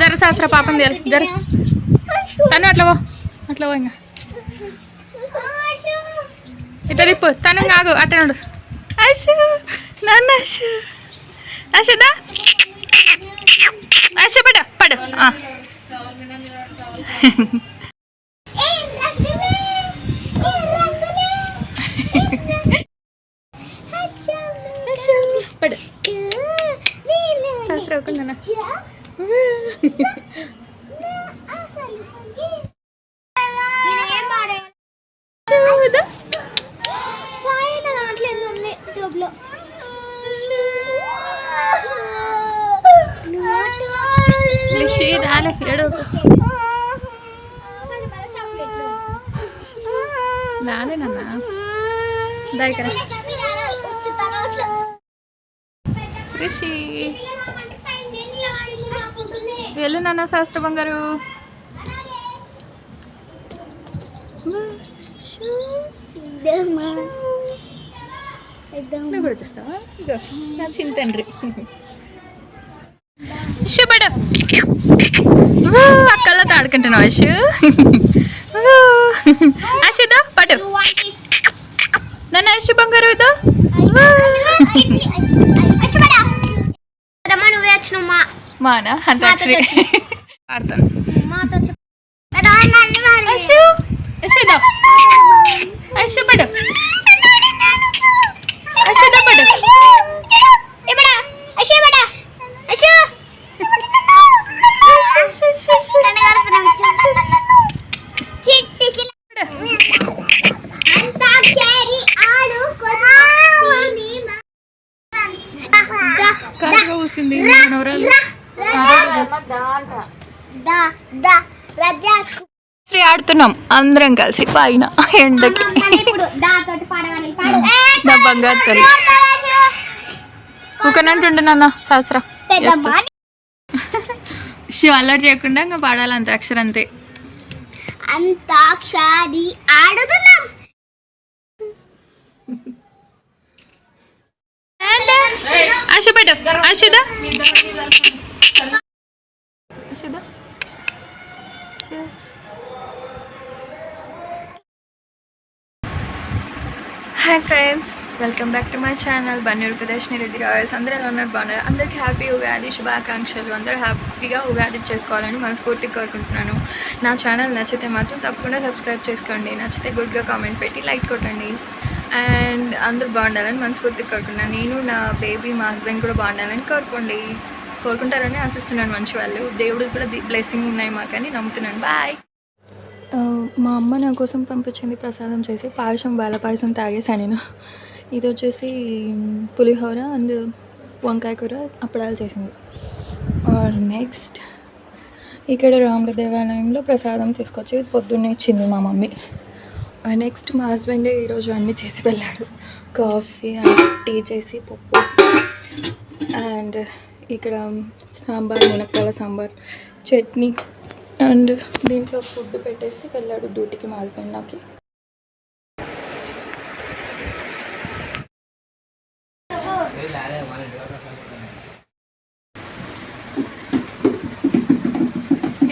జర శాస్త్ర పాపం తీయాలి జర తను అట్లా పో అట్లా పో ఇంకా ఇట్లా రిప్పు తను కాగు అట్లా ఉండు అశు నన్ను అశు అశుదా అశు పడు పడు ఆ. అశు పడు శాస్త్ర ఒక్కన్నా నేనేం పాడే రాలే రాలే నాన్న దా ఇక్కడ రిషి. వెళ్ళు నాన్న శాస్త్ర బంగారు నువ్వు కూడా చూస్తావా ఇగో నా చిన్న తండ్రి ఇష్టపడు అక్కలతో ఆడుకుంటున్నావు అశు అశుదో పటు నన్ను అశు బంగారు ఇదో నువ్వే వచ్చినమ్మా మానా? అంతాక్షరి ఆడతాను. అశు అశుదో అశు పడు ఆడుతున్నాం అందరం కలిసి పైన ఎండకి. నా బంగారు తల్లి. ఊకనంటుండే నాన్న శాస్త్ర. షి అల్లరి చేయకుండా ఇంకా పాడాలి అంత అక్షరం అంతే. అంతాక్షరి ఆడుతున్నాం. ఆశుదా hi friends welcome back to my channel. Bannuru Pradarshini Reddy royals. అందరూ ఎలా ఉన్నారు? బాగున్నారు? అందరికీ హ్యాపీ ఉగాది శుభాకాంక్షలు. అందరూ హ్యాపీగా ఉగాది చేసుకోవాలని మనస్ఫూర్తిగా కోరుకుంటున్నాను. నా ఛానల్ నచ్చితే మాత్రం తప్పకుండా సబ్స్క్రైబ్ చేసుకోండి. నచ్చితే గుడ్గా కామెంట్ పెట్టి లైక్ కొట్టండి. అండ్ అందరూ బాగుండాలని మనస్ఫూర్తిగా కోరుకుంటున్నాను. నేను నా బేబీ మా హస్బెండ్ కూడా బాగుండాలని కోరుకోండి. కోరుకుంటారని ఆశిస్తున్నాను మంచి వాళ్ళు. దేవుడు కూడా బ్లెస్సింగ్ ఉన్నాయి మాకని నమ్ముతున్నాను. బాయ్ మా అమ్మ నా కోసం పంపించింది ప్రసాదం చేసి పాయసం బాల పాయసం తాగేసా నేను ఇది వచ్చేసి పులిహోర అండ్ వంకాయ కూర అప్పడాలు చేసింది. ఆర్ నెక్స్ట్ ఇక్కడ రాముల దేవాలయంలో ప్రసాదం తీసుకొచ్చి పొద్దున్నే ఇచ్చింది మా మమ్మీ. నెక్స్ట్ మా హస్బెండ్ ఈరోజు అన్నీ చేసి వెళ్ళాడు. కాఫీ అండ్ టీ చేసి పప్పు అండ్ ఇక్కడ సాంబార్ మునక్కాయల సాంబార్ చట్నీ అండ్ దీంట్లో ఫుడ్ పెట్టేసి వెళ్ళాడు డ్యూటీకి మా హస్బెండ్ నాకు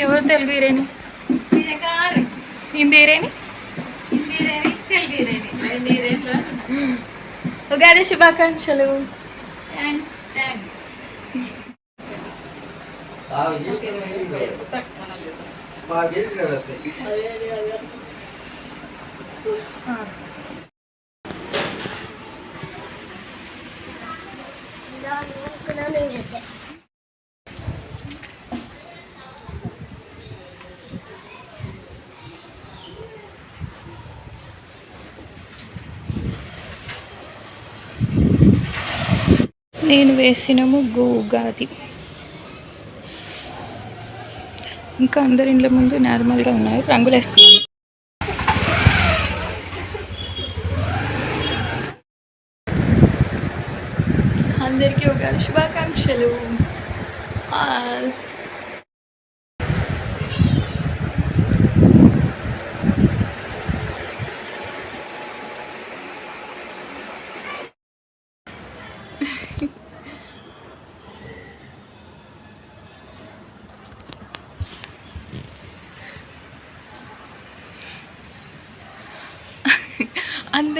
ఎవరు తెలుగు హీరోయిన్? హిందీ హీరోయిన్? ఉగాది శుభాకాంక్షలు. నేను వేసిన ముగ్గు ఉగాది. ఇంకా అందరి ఇండ్ల ముందు నార్మల్గా ఉన్నాయి రంగులు వేసుకున్నాను అందరికీ ఉగాది శుభాకాంక్షలు.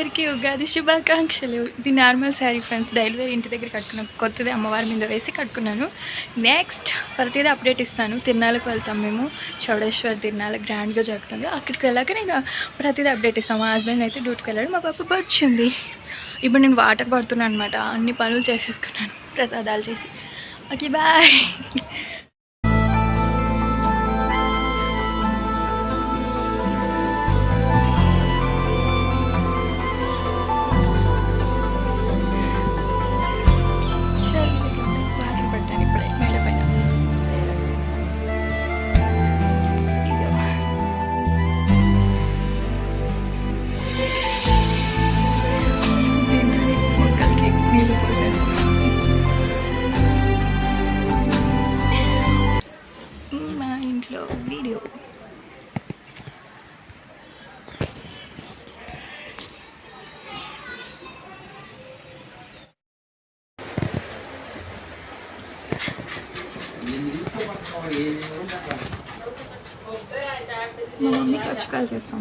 అందరికీ ఉగాది శుభాకాంక్షలు. ఇది నార్మల్ శారీ ఫ్రెండ్స్ డైలీవేర్ ఇంటి దగ్గర కట్టుకున్న కొత్తది అమ్మవారి మీద వేసి కట్టుకున్నాను. నెక్స్ట్ ప్రతిదీ అప్డేట్ ఇస్తాను. తిరునాళ్ళకి వెళ్తాం మేము. చౌడేశ్వర్ తిరునాళ్ళ గ్రాండ్గా జరుగుతుంది. అక్కడికి వెళ్ళాక నేను ప్రతిదీ అప్డేట్ ఇస్తాను. మా హస్బెండ్ అయితే డ్యూటీకి వెళ్ళాడు మా పాప వచ్చింది. ఇప్పుడు నేను వాటర్ పడుతున్నాను అనమాట అన్ని పనులు చేసేసుకున్నాను. ప్రసాదాలు చేసి. Okay bye. మా మమ్మీ కచ్చకాయలు చేస్తాం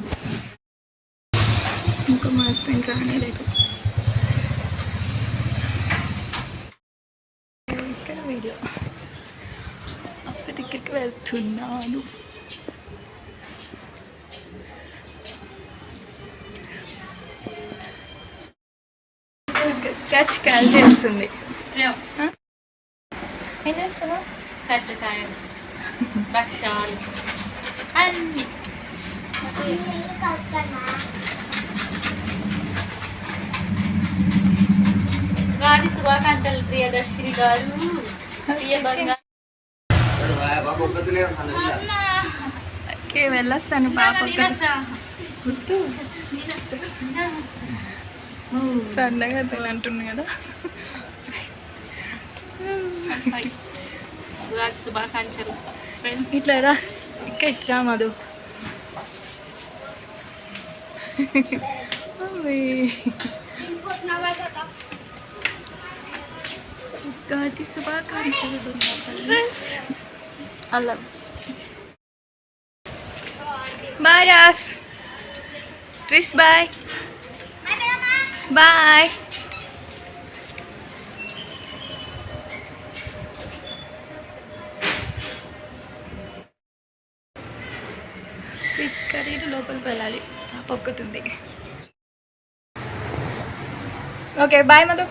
ఇంకా మా హస్బెండ్ రానేలేదు ఇక్కడ వీడియో అక్క దగ్గరికి వెళ్తున్నాను. కచ్చకాయలు చేస్తుంది. భక్ష్యాలు అన్ని గాలి శుభాకాంక్షలు ప్రియదర్శిని గారు. ప్రియ బంగారు. ఓకే వెళ్ళొస్తాను పాప గుర్తు? సన్నగా అంటుంది కదా. శుభాకాంక్షలు. ఫ్రెండ్స్ ఇట్లా రా ఇక్కడ ఇట్లా మధు అమ్మే. ఉగాది శుభాకాంక్షలు ఫ్రెండ్స్ అలా బాయ్ రాస్ ట్రిస్ బాయ్ ఇటు లోపలికి వెళ్ళాలి. పొక్కుతుంది. ఓకే బాయ్ మధు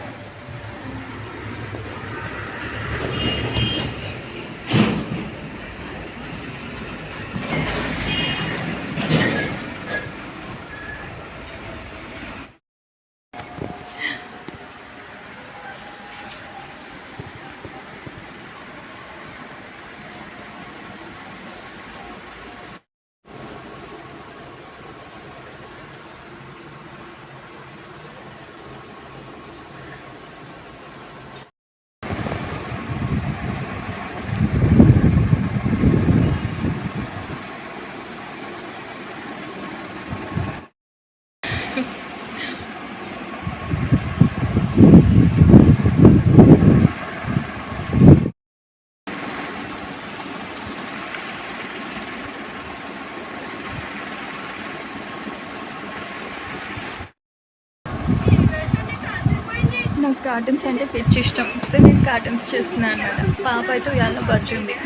నాకు కార్టూన్స్ అంటే పిచ్చి ఇష్టం. సో నేను కార్టూన్స్ చేస్తున్నాను అనమాట పాప అయితే ఉయ్యాలలో బజ్జుంది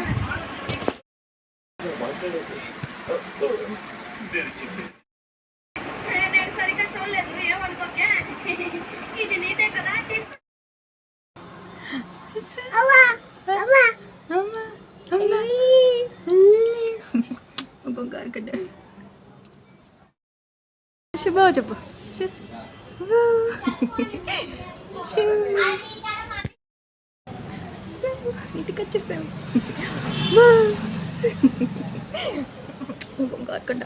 అమ్మా, అమ్మా. ఒక గారికడ్డ శుభ చెప్పు. శుభ. ఇంటికి వచ్చేసాం ఒక గారికడ్డ